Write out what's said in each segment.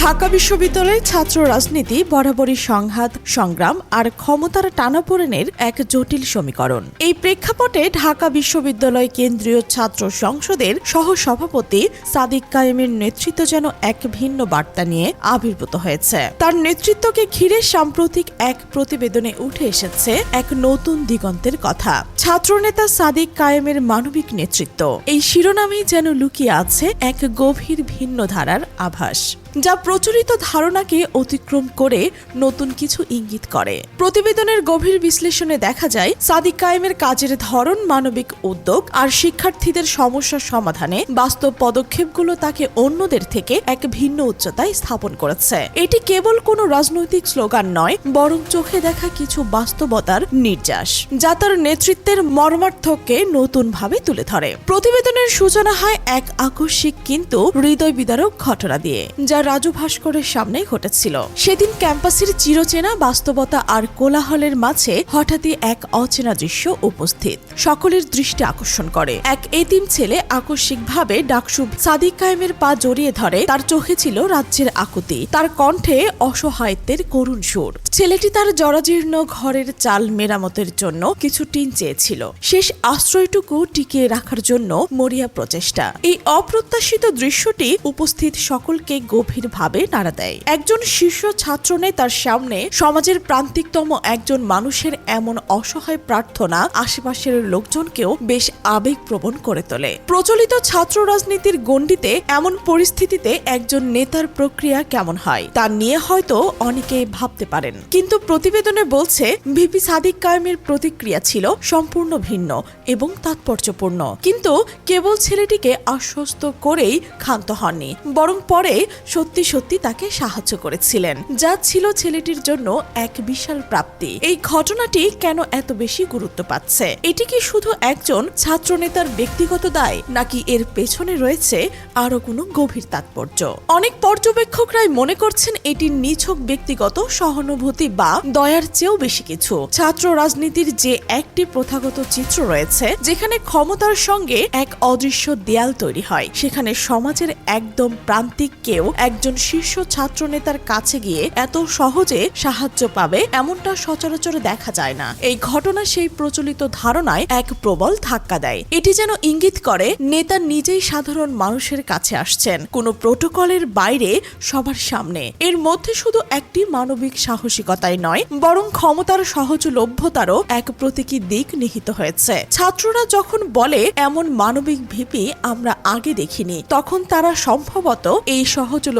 ঢাকা বিশ্ববিদ্যালয়ে ছাত্র রাজনীতি, বরাবরই সংঘাত, সংগ্রাম আর ক্ষমতার টানাপোড়েনের এক জটিল সমীকরণ। এই প্রেক্ষাপটে ঢাকা বিশ্ববিদ্যালয় কেন্দ্রীয় ছাত্র সংসদের সহসভাপতি সাদিক কায়েমের নেতৃত্ব যেন এক ভিন্ন বার্তা নিয়ে আবির্ভূত হয়েছে। তার নেতৃত্বকে ঘিরে সাম্প্রতিক এক প্রতিবেদনে উঠে এসেছে এক নতুন দিগন্তের কথা। ছাত্রনেতা সাদিক কায়েমের মানবিক নেতৃত্ব। এই শিরোনামেই যেন লুকিয়ে আছে এক গভীর ভিন্ন ধারার আভাস। যা প্রচলিত ধারণাকে অতিক্রম করে নতুন কিছু ইঙ্গিত করে। প্রতিবেদনের গভীর বিশ্লেষণে দেখা যায়, সাদিক কায়েমের কাজের ধরন মানবিক উদ্যোগ আর শিক্ষার্থীদের সমস্যার সমাধানে বাস্তব পদক্ষেপগুলো তাকে অন্যদের থেকে এক ভিন্ন উচ্চতায় স্থাপন করেছে। এটি কেবল কোনো রাজনৈতিক স্লোগান নয়, বরং চোখে দেখা কিছু বাস্তবতার নির্যাস, যা তার নেতৃত্বের মর্মার্থককে নতুনভাবে তুলে ধরে। প্রতিবেদনের সূচনা হয় এক আকস্মিক কিন্তু হৃদয় বিদারক ঘটনা দিয়ে যা রাজু ভাস্করের সামনে ঘটেছিল। সেদিন ক্যাম্পাসের চিরচেনা বাস্তবতা আর কোলাহলের মাঝে হঠাৎই এক অচেনা দৃশ্য উপস্থিত। সকলের দৃষ্টি আকর্ষণ করে। এক এতিম ছেলে আকস্মিকভাবে ডাকসু সাদিক কায়েমের পা জড়িয়ে ধরে। তার চোখে ছিল রাজ্যের আকুতি। তার কণ্ঠে অসহায়ত্বের করুণ সুর। ছেলেটি তার জরাজীর্ণ ঘরের চাল মেরামতের জন্য কিছু টিন চেয়েছিল। শেষ আশ্রয়টুকু টিকিয়ে রাখার জন্য মরিয়া প্রচেষ্টা। এই অপ্রত্যাশিত দৃশ্যটি উপস্থিত সকলকে গভীরভাবে নাড়া দেয়। একজন শীর্ষ ছাত্রনেতার সামনে। সমাজের প্রান্তিকতম একজন মানুষের এমন অসহায় প্রার্থনা আশেপাশের লোকজনকেও বেশ আবেগপ্রবণ করে তোলে। প্রচলিত ছাত্র রাজনীতির গণ্ডিতে এমন পরিস্থিতিতে একজন নেতার প্রক্রিয়া কেমন হয়, তা নিয়ে হয়তো অনেকে ভাবতে পারেন। কিন্তু প্রতিবেদনে বলছে, ভিপি সাদিক কায়েমের প্রতিক্রিয়া ছিল সম্পূর্ণ ভিন্ন এবং তাৎপর্যপূর্ণ। কিন্তু কেবল ছেলেটিকে আশ্বস্ত করেই ক্ষান্ত হননি, বরং পরে সত্যি সত্যি তাকে সাহায্য করেছিলেন। যা ছিল ছেলেটির জন্য এক বিশাল প্রাপ্তি। এই ঘটনাটি কেন এত বেশি গুরুত্ব পাচ্ছে? এটি কি শুধু একজন ছাত্রনেতার ব্যক্তিগত দায়, নাকি এর পেছনে রয়েছে আরও কোনো গভীর তাৎপর্য? অনেক পর্যবেক্ষকরাই মনে করছেন এটি নিছক ব্যক্তিগত, সহানুভূতি বা দয়ার চেয়েও বেশি কিছু। ছাত্র রাজনীতির যে একটি প্রথাগত চিত্র রয়েছে, যেখানে ক্ষমতার সঙ্গে এক অদৃশ্য দেয়াল তৈরি হয়, সেখানে সমাজের একদম প্রান্তিক কেউ একজন শীর্ষ ছাত্রনেতার কাছে গিয়ে এত সহজে সাহায্য পাবে, এমনটা সচরাচর দেখা যায় না। এই ঘটনা সেই প্রচলিত ধারণায় এক প্রবল ধাক্কা দেয়। এটি যেন ইঙ্গিত করে, নেতা নিজেই সাধারণ মানুষের কাছে আসছেন। কোনো প্রোটোকলের বাইরে সবার সামনে। এর মধ্যে শুধু একটি মানবিক সাহসিকতাই নয়, বরং ক্ষমতার সহজলভ্যতারও এক প্রতীকী দিক নিহিত হয়েছে। ছাত্ররা যখন বলে, এমন মানবিক ভিপি আমরা আগে দেখিনি তখন তারা সম্ভবত এই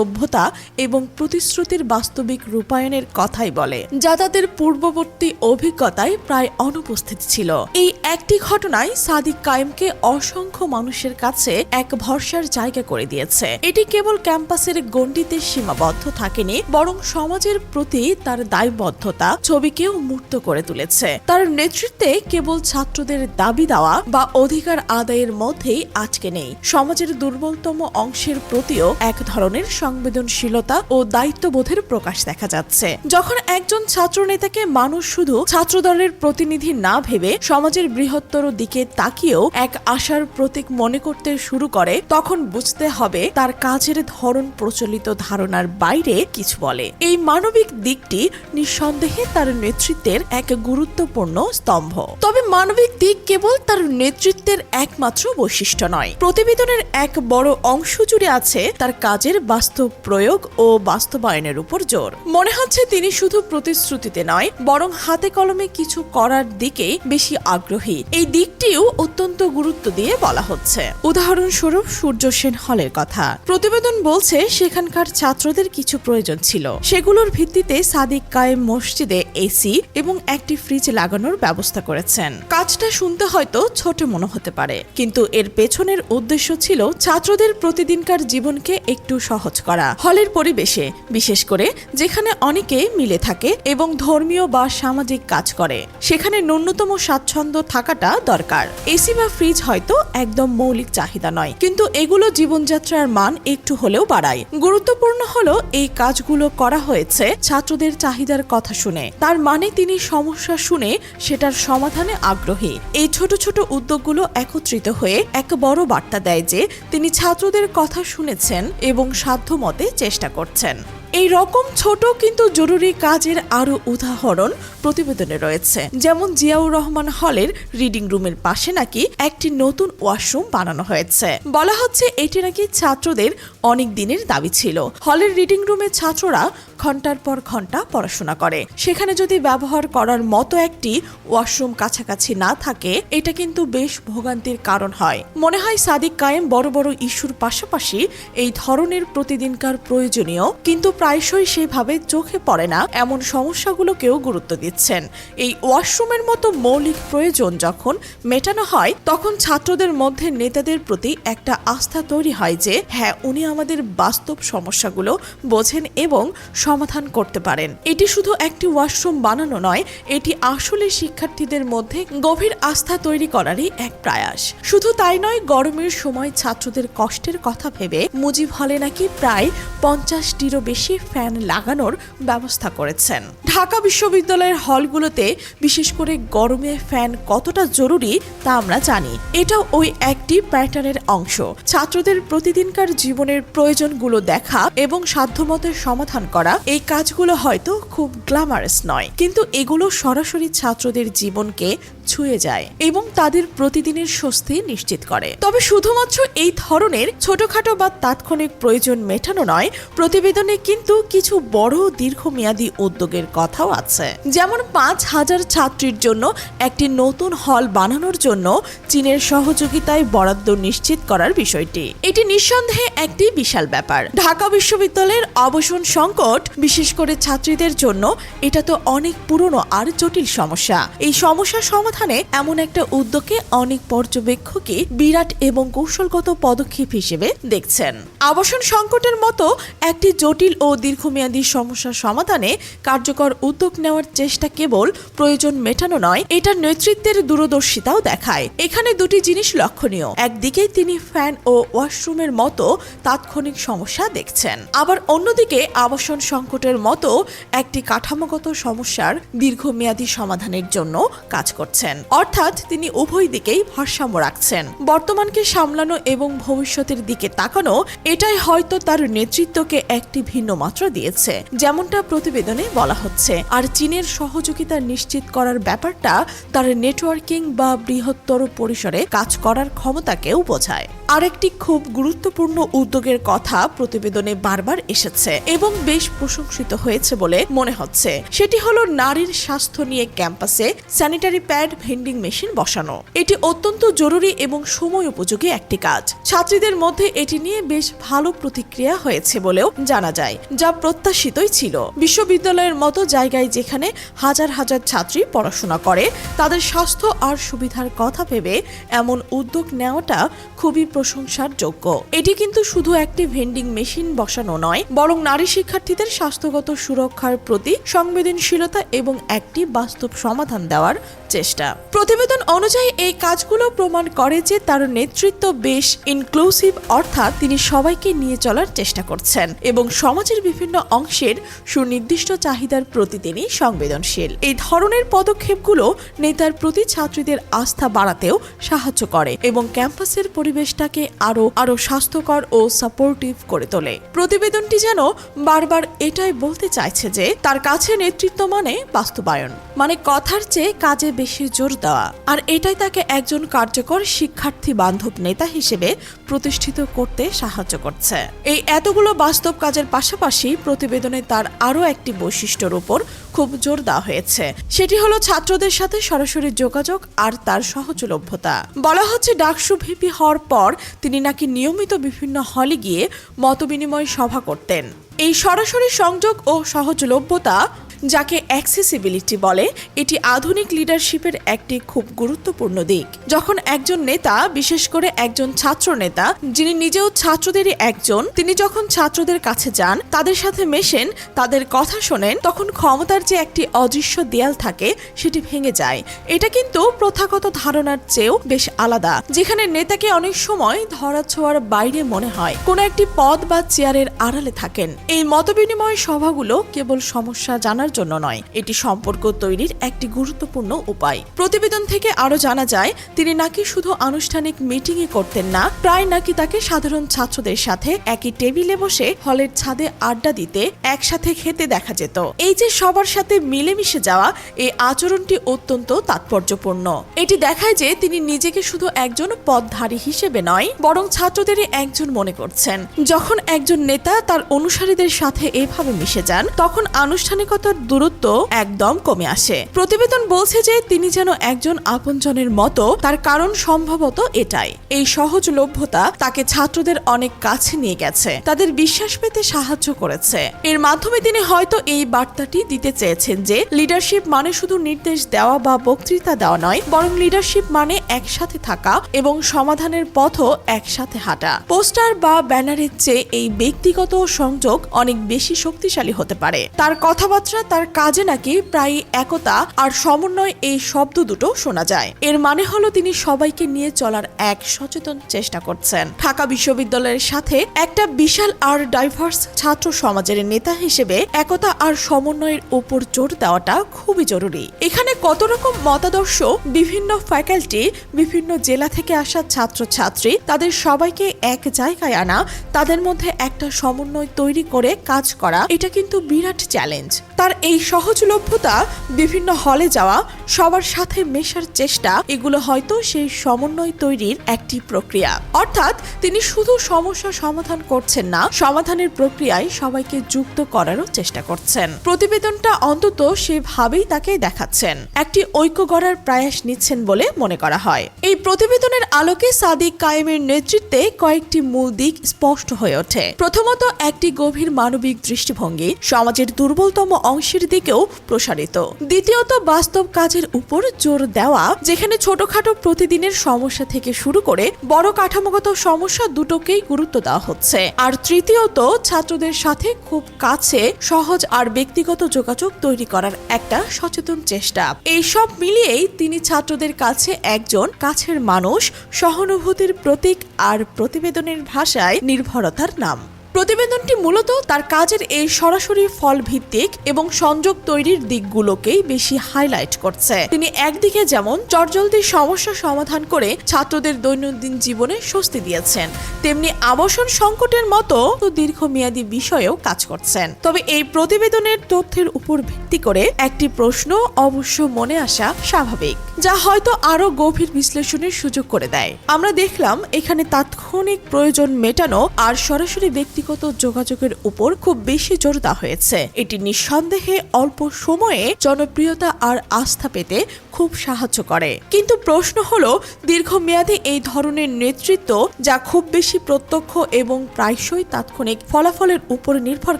সহজলভ্যতা এবং প্রতিশ্রুতির বাস্তবিক রূপায়ণের কথাই বলে, যা তাদের পূর্ববর্তী অভিজ্ঞতায় প্রায় অনুপস্থিত ছিল। এই একটি ঘটনায় সাদিক কায়েমকে অসংখ্য মানুষের কাছে এক ভরসার জায়গা করে দিয়েছে। এটি কেবল ক্যাম্পাসের গণ্ডিতে সীমাবদ্ধ থাকেনি, বরং সমাজের প্রতি তার দায়বদ্ধতা ছবিকেও মূর্ত করে তুলেছে। তার নেতৃত্বে কেবল ছাত্রদের দাবি দেওয়া বা অধিকার আদায়ের মধ্যেই আজকে নেই। সমাজের দুর্বলতম অংশের প্রতিও এক ধরনের সংবেদনশীলতা ও দায়িত্ববোধের প্রকাশ দেখা যাচ্ছে। যখন একজন ছাত্র নেতাকে মানুষ শুধু ছাত্রদলের প্রতিনিধি না ভেবে সমাজের বৃহত্তর দিকে তাকিয়েও এক আশার প্রতীক মনে করতে শুরু করে, তখন বুঝতে হবে তার কাজের ধরন প্রচলিত ধারণার বাইরে কিছু বলে। এই মানবিক দিকটি নিঃসন্দেহে তার নেতৃত্বের এক গুরুত্বপূর্ণ স্তম্ভ। তবে মানবিক দিক কেবল তার নেতৃত্বের একমাত্র বৈশিষ্ট্য নয়। প্রতিবেদনের এক বড় অংশ জুড়ে আছে তার কাজের বাস্তব প্রয়োগ ও বাস্তবায়নের উপর জোর। মনে হচ্ছে তিনি শুধু প্রতিশ্রুতিতে নয়, বরং হাতে কলমে কিছু করার দিকে বেশি আগ্রহী। এই দিকটিও অত্যন্ত গুরুত্ব দিয়ে বলা হচ্ছে। উদাহরণস্বরূপ সূর্য সেন হলের কথা। প্রতিবেদন বলছে, সেখানকার ছাত্রদের কিছু প্রয়োজন ছিল। সেগুলোর ভিত্তিতে সাদিক কায়েম মসজিদে এসি এবং একটি ফ্রিজ লাগানোর ব্যবস্থা করেছেন। কাজটা শুনতে হয়তো ছোট মনে হতে পারে, কিন্তু এর পেছনের উদ্দেশ্য ছিল ছাত্রদের প্রতিদিনকার জীবনকে একটু সহজ করা হলের পরিবেশে, বিশেষ করে যেখানে অনেকে মিলে থাকে এবং ধর্মীয় বা সামাজিক কাজ করে। সেখানে ন্যূনতম স্বাচ্ছন্দ্য থাকাটা দরকার। এসি বা ফ্রিজ হয়তো একদম মৌলিক চাহিদা নয়, কিন্তু এগুলো জীবনযাত্রার মান একটু হলেও বাড়ায়। গুরুত্বপূর্ণ হলো এই কাজগুলো করা হয়েছে ছাত্রদের চাহিদার কথা শুনে। তার মানে তিনি সমস্যা শুনে সেটার সমাধানে আগ্রহী। এই ছোট ছোট উদ্যোগগুলো একত্রিত হয়ে এক বড় বার্তা দেয় যে তিনি ছাত্রদের কথা শুনেছেন এবং সাধ্য সাধ্যমতে চেষ্টা করছেন। এই রকম ছোট কিন্তু জরুরি কাজের আরও উদাহরণ প্রতিবেদনে রয়েছে। যেমন জিয়াউর রহমান হলের রিডিং রুমের পাশে নাকি একটি নতুন ওয়াশরুম বানানো হয়েছে। বলা হচ্ছে এটি নাকি ছাত্রদের অনেক দিনের দাবি ছিল। হলের রিডিং রুমে ছাত্ররা ঘণ্টার পর ঘণ্টা পড়াশোনা করে। সেখানে যদি ব্যবহার করার মতো একটি ওয়াশরুম কাছাকাছি না থাকে, এটা কিন্তু বেশ ভোগান্তির কারণ হয়। মনে হয় সাদিক কায়েম বড় বড় ইস্যুর পাশাপাশি এই ধরনের প্রতিদিনকার প্রয়োজনীয়, কিন্তু প্রায়শই সেভাবে চোখে পড়ে না, এমন সমস্যাগুলোকেও গুরুত্ব দিচ্ছেন। এই ওয়াশরুমের মতো মৌলিক প্রয়োজন যখন মেটানো হয়, তখন ছাত্রদের মধ্যে নেতাদের প্রতি একটা আস্থা তৈরি হয় যে হ্যাঁ উনি আমাদের বাস্তব সমস্যাগুলো বোঝেন এবং সমাধান করতে পারেন। এটি শুধু একটি ওয়াশরুম বানানো নয়, এটি আসলে শিক্ষার্থীদের মধ্যে গভীর আস্থা তৈরি করারই এক প্রয়াস। শুধু তাই নয়, গরমের সময় ছাত্রদের কষ্টের কথা ভেবে মুজিব হলে নাকি প্রায় পঞ্চাশটিরও বেশি ফ্যান লাগানোর ব্যবস্থা করেছেন। ঢাকা বিশ্ববিদ্যালয়ের হলগুলোতে বিশেষ করে গরমে ফ্যান কতটা জরুরি তা আমরা জানি। এটা ওই একটি প্যাটার্নের অংশ। ছাত্রদের প্রতিদিনকার জীবনের প্রয়োজনগুলো দেখা এবং সাধ্যমতো সমাধান করা এই কাজগুলো হয়তো খুব গ্ল্যামারাস নয়। কিন্তু এগুলো সরাসরি ছাত্রদের জীবনকে ছুঁয়ে যায় এবং তাদের প্রতিদিনের স্বস্তি নিশ্চিত করে। তবে শুধুমাত্র এই ধরনের ছোটখাটো বা তাৎক্ষণিক প্রয়োজন মেটানো নয়, প্রতিবেদনে কিন্তু কিছু বড় দীর্ঘমেয়াদী উদ্যোগের কথাও আছে। যেমন পাঁচ হাজার ছাত্রীর জন্য একটি নতুন হল বানানোর জন্য চীনের সহযোগিতায় বরাদ্দ নিশ্চিত করার বিষয়টি। এটি নিঃসন্দেহে একটি বিশাল ব্যাপার। ঢাকা বিশ্ববিদ্যালয়ের অবসন সংকট, বিশেষ করে ছাত্রীদের জন্য, এটা তো অনেক পুরনো আর জটিল সমস্যা। এই সমস্যা সমাধানে এমন একটা উদ্যোগে অনেক পর্যবেক্ষকই বিরাট এবং কৌশলগত পদক্ষেপ হিসেবে দেখছেন। আবাসন সংকটের মতো একটি জটিল ও দীর্ঘমেয়াদী সমস্যা সমাধানে কার্যকর উদ্যোগ নেওয়ার চেষ্টা কেবল প্রয়োজন মেটানো নয়, এটার নেতৃত্বের দূরদর্শিতাও দেখায়। এখানে দুটি জিনিস লক্ষণীয়। একদিকে তিনি ফ্যান ও ওয়াশরুমের মতো তাৎক্ষণিক সমস্যা দেখছেন। আবার অন্যদিকে আবাসন সংকটের মতো একটি কাঠামোগত সমস্যার দীর্ঘমেয়াদী সমাধানের জন্য কাজ করছেন। অর্থাৎ তিনি উভয় দিকেই ভারসাম্য রাখছেন। বর্তমানকে সামলানো এবং ভবিষ্যতের দিকে তাকানো, এটাই হয়তো তার নেতৃত্বকে একটি ভিন্ন মাত্রা দিয়েছে, যেমনটা প্রতিবেদনে বলা হচ্ছে। আর চীনের সহযোগিতা নিশ্চিত করার ব্যাপারটা তার নেটওয়ার্কিং বা বৃহত্তর পরিসরে কাজ করার ক্ষমতাকেও বোঝায়। আরেকটি খুব গুরুত্বপূর্ণ উদ্যোগের কথা প্রতিবেদনে বারবার এসেছে এবং বেশ প্রশংসিত হয়েছে বলে মনে হচ্ছে। সেটি হলো নারীর স্বাস্থ্য নিয়ে ক্যাম্পাসে স্যানিটারি প্যাড ভেন্ডিং মেশিন বসানো। এটি অত্যন্ত জরুরি এবং সময় উপযোগী একটি কাজ। ছাত্রীদের মধ্যে এটি নিয়ে বেশ ভালো প্রতিক্রিয়া হয়েছে বলেও জানা যায়, যা প্রত্যাশিতই ছিল। বিশ্ববিদ্যালয়ের মতো জায়গায় যেখানে হাজার হাজার ছাত্রী পড়াশোনা করে, তাদের স্বাস্থ্য আর সুবিধার কথা ভেবে এমন উদ্যোগ নেওয়াটা খুবই প্রশংসার যোগ্য এটি কিন্তু শুধু একটি ভেন্ডিং মেশিন বসানো নয়, বরং নারী শিক্ষার্থীদের স্বাস্থ্যগত সুরক্ষার প্রতি সংবেদনশীলতা এবং একটি বাস্তব সমাধান দেওয়ার চেষ্টা। প্রতিবেদন অনুযায়ী, এই কাজগুলো প্রমাণ করে যে তার নেতৃত্ব বেশ ইনক্লুসিভ অর্থাৎ তিনি সবাইকে নিয়ে চলার চেষ্টা করছেন এবং সমাজের বিভিন্ন অংশের সুনির্দিষ্ট চাহিদার প্রতি তিনি সংবেদনশীল। এই ধরনের পদক্ষেপগুলো নেতার প্রতি ছাত্রীদের আস্থা বাড়াতেও সাহায্য করে এবং ক্যাম্পাসের পরিবেশটাকে আরও আরও স্বাস্থ্যকর ও সাপোর্টিভ করে তোলে। প্রতিবেদনটি যেন বারবার এটাই বলতে চাইছে যে, তার কাছে নেতৃত্ব মানে বাস্তবায়ন। মানে কথার চেয়ে কাজে বেশি জোর দেওয়া। আর এটাই তাকে একজন কার্যকর শিক্ষার্থী বান্ধব নেতা হিসেবে প্রতিষ্ঠিত করতে সাহায্য করছে। এই এতগুলো বাস্তব কাজের পাশাপাশি প্রতিবেদনে তার আরও একটি বৈশিষ্ট্যের উপর খুব জোর দেওয়া হয়েছে। সেটি হলো ছাত্রদের সাথে সরাসরি যোগাযোগ আর তার সহজলভ্যতা। বলা হচ্ছে ডাকসু ভিপি হওয়ার পর তিনি নাকি নিয়মিত বিভিন্ন হলে গিয়ে মতবিনিময় সভা করতেন। এই সরাসরি সংযোগ ও সহজলভ্যতা যাকে অ্যাক্সেসিবিলিটি বলে, এটি আধুনিক লিডারশিপের একটি খুব গুরুত্বপূর্ণ দিক। যখন একজন নেতা, বিশেষ করে একজন ছাত্র নেতা যিনি নিজেও ছাত্রদেরই একজন, তিনি যখন ছাত্রদের কাছে যান, তাদের সাথে মেশেন, তাদের কথা শোনেন, তখন ক্ষমতার যে একটি অদৃশ্য দেয়াল থাকে, সেটি ভেঙে যায়। এটা কিন্তু প্রথাগত ধারণার চেয়েও বেশ আলাদা, যেখানে নেতাকে অনেক সময় ধরা ছোঁয়ার বাইরে মনে হয়। কোনো একটি পদ বা চেয়ারের আড়ালে থাকেন। এই মতবিনিময় সভাগুলো কেবল সমস্যা জানার করার জন্য নয়। এটি সম্পর্ক তৈরির একটি গুরুত্বপূর্ণ উপায়। প্রতিবেদন থেকে আরও জানা যায়, তিনি নাকি শুধু আনুষ্ঠানিক মিটিংই করতেন না, প্রায় নাকি তাকে সাধারণ ছাত্রদের সাথে একই টেবিলে বসে হলের ছাদে আড্ডা দিতে, একসাথে খেতে দেখা যেত। এই যে সবার সাথে মিলেমিশে যাওয়া, এই আচরণটি অত্যন্ত তাৎপর্যপূর্ণ। এটি দেখায় যে তিনি নিজেকে শুধু একজন পদধারী হিসেবে নয়, বরং ছাত্রদেরই একজন মনে করছেন। যখন একজন নেতা তার অনুসারীদের সাথে এভাবে মিশে যান, তখন আনুষ্ঠানিকতার দূরত্ব একদম কমে আসে। প্রতিবেদন বলছে যে তিনি যেন একজন আপনজনের মতো, তার কারণ সম্ভবত এটাই। এই সহজলভ্যতা তাকে ছাত্রদের অনেক কাছে নিয়ে গেছে, তাদের বিশ্বাস পেতে সাহায্য করেছে। এর মাধ্যমে তিনি হয়তো এই বার্তাটি দিতে চেয়েছেন যে লিডারশিপ মানে শুধু নির্দেশ দেওয়া বা বক্তৃতা দেওয়া নয়, বরং লিডারশিপ মানে একসাথে থাকা এবং সমাধানের পথও একসাথে হাঁটা। পোস্টার বা ব্যানারের চেয়ে এই ব্যক্তিগত সংযোগ অনেক বেশি শক্তিশালী হতে পারে। তার কথাবার্তা, তার কাজে নাকি প্রায় একতা আর সমন্বয় এই শব্দ দুটো শোনা যায়। এর মানে হলো তিনি সবাইকে নিয়ে চলার এক সচেতন চেষ্টা করছেন। ঢাকা বিশ্ববিদ্যালয়ের সাথে একটা বিশাল আর ডাইভার্স ছাত্র সমাজের নেতা হিসেবে একতা আর সমন্বয়ের উপর জোর দেওয়াটা খুবই জরুরি। এখানে কত রকম মতাদর্শ, বিভিন্ন ফ্যাকাল্টি বিভিন্ন জেলা থেকে আসা ছাত্রছাত্রী, তাদের সবাইকে এক জায়গায় আনা, তাদের মধ্যে একটা সমন্বয় তৈরি করে কাজ করা, এটা কিন্তু বিরাট চ্যালেঞ্জ। তার এই সহজলভ্যতা, বিভিন্ন হলে যাওয়া, সবার সাথে মেশার চেষ্টা, এগুলো হয়তো সেই সমন্বয় তৈরির একটি প্রক্রিয়া। অর্থাৎ তিনি শুধু সমস্যা সমাধান করছেন না, সমাধানের প্রক্রিয়ায় সবাইকে যুক্ত করারও চেষ্টা করছেন। প্রতিবেদনটা অন্তত সেভাবেই তাকে দেখাচ্ছেন। একটি ঐক্য গড়ার প্রয়াস নিচ্ছেন বলে মনে করা হয়। এই প্রতিবেদনের আলোকে সাদিক কায়েমের নেতৃত্বে কয়েকটি মূল দিক স্পষ্ট হয়ে ওঠে। প্রথমত, একটি গভীর মানবিক দৃষ্টিভঙ্গি সমাজের দুর্বলতম অংশের দিকেও প্রসারিত। দ্বিতীয়ত, বাস্তব কাজের উপর জোর দেওয়া, যেখানে ছোটখাটো প্রতিদিনের সমস্যা থেকে শুরু করে বড় কাঠামোগত সমস্যা দুটোকেই গুরুত্ব দেওয়া হচ্ছে। আর তৃতীয়ত, ছাত্রদের সাথে খুব কাছে, সহজ আর ব্যক্তিগত যোগাযোগ তৈরি করার একটা সচেতন চেষ্টা। এই সব মিলিয়েই তিনি ছাত্রদের কাছে একজন কাছের মানুষ সহানুভূতির প্রতীক আর প্রতিবেদনের ভাষায় নির্ভরতার নাম। প্রতিবেদনটি মূলত তার কাজের এই সরাসরি ফল ভিত্তিক এবং সংযোগ তৈরির দিকগুলোকেই বেশি হাইলাইট করছে। তিনি একদিকে যেমন চটজলদি সমস্যা সমাধান করে ছাত্রদের দৈনন্দিন জীবনে স্বস্তি দিয়েছেন, তেমনি আবাসন সংকটের মতো দীর্ঘমেয়াদী বিষয়েও কাজ করছেন। তবে এই প্রতিবেদনের তথ্যের উপর ভিত্তি করে একটি প্রশ্ন অবশ্য মনে আসা স্বাভাবিক, যা হয়তো আরও গভীর বিশ্লেষণের সুযোগ করে দেয়। আমরা দেখলাম এখানে তাৎক্ষণিক প্রয়োজন মেটানো আর সরাসরি ব্যক্তিগত যোগাযোগের উপর খুব বেশি জোর দেওয়া হয়েছে। এটি নিঃসন্দেহে অল্প সময়ে জনপ্রিয়তা আর আস্থা পেতে খুব সাহায্য করে। কিন্তু প্রশ্ন হলো, দীর্ঘমেয়াদী এই ধরনের নেতৃত্ব যা খুব বেশি প্রত্যক্ষ এবং প্রায়শই তাৎক্ষণিক ফলাফলের উপর নির্ভর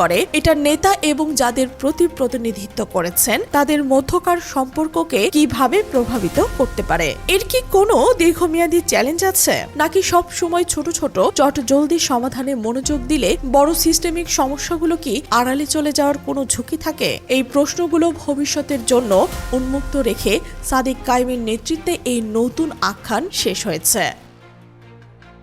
করে, এটা নেতা এবং যাদের প্রতি প্রতিনিধিত্ব করেছেন, তাদের মধ্যকার সম্পর্ককে কীভাবে প্রভাবিত করতে পারে? এর কি কোনো দীর্ঘমেয়াদী চ্যালেঞ্জ আছে? নাকি সব সময় ছোট ছোট চট জলদি সমাধানে মনোযোগ দিলে বড় সিস্টেমিক সমস্যাগুলো কি আড়ালে চলে যাওয়ার কোনো ঝুঁকি থাকে? এই প্রশ্নগুলো ভবিষ্যতের জন্য উন্মুক্ত রেখে সাদিক কাইমের নেতৃত্বে এই নতুন আখ্যান শেষ হয়েছে।